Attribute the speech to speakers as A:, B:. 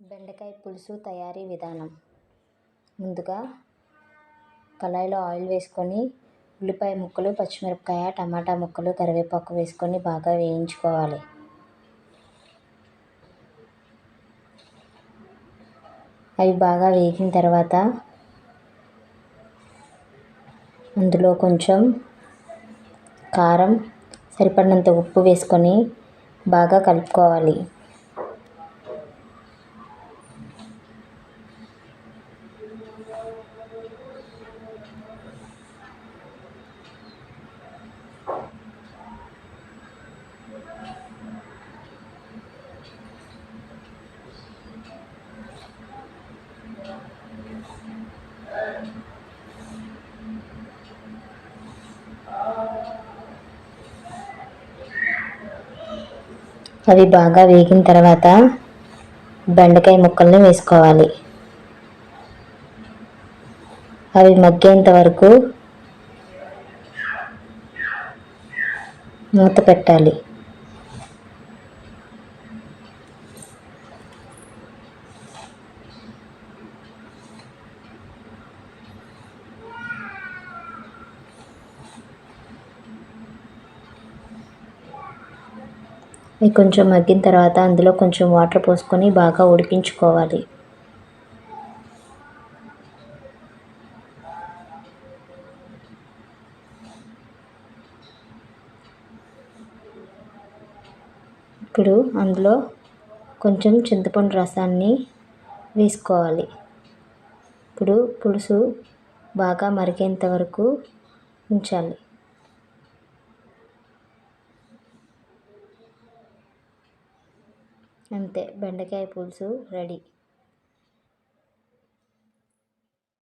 A: బెండకాయ పులుసు తయారీ విధానం. ముందుగా కళాయిలో ఆయిల్ వేసుకొని ఉల్లిపాయ ముక్కలు పచ్చిమిరపకాయ టమాటా ముక్కలు కరివేపాకు వేసుకొని బాగా వేయించుకోవాలి. అవి బాగా వేగిన తర్వాత అందులో కొంచెం కారం సరిపడినంత ఉప్పు వేసుకొని బాగా కలుపుకోవాలి. అవి బాగా వేగిన తర్వాత బెండకాయ ముక్కల్ని వేసుకోవాలి. అవి మగ్గేంత వరకు మూత పెట్టాలి. కొంచెం మగ్గిన తర్వాత అందులో కొంచెం వాటర్ పోసుకొని బాగా ఉడికించుకోవాలి. ఇప్పుడు అందులో కొంచెం చింతపండు రసాన్ని వేసుకోవాలి. ఇప్పుడు పులుసు బాగా మరిగేంత వరకు ఉంచాలి. అంతే బెండకాయ పులుసు రెడీ.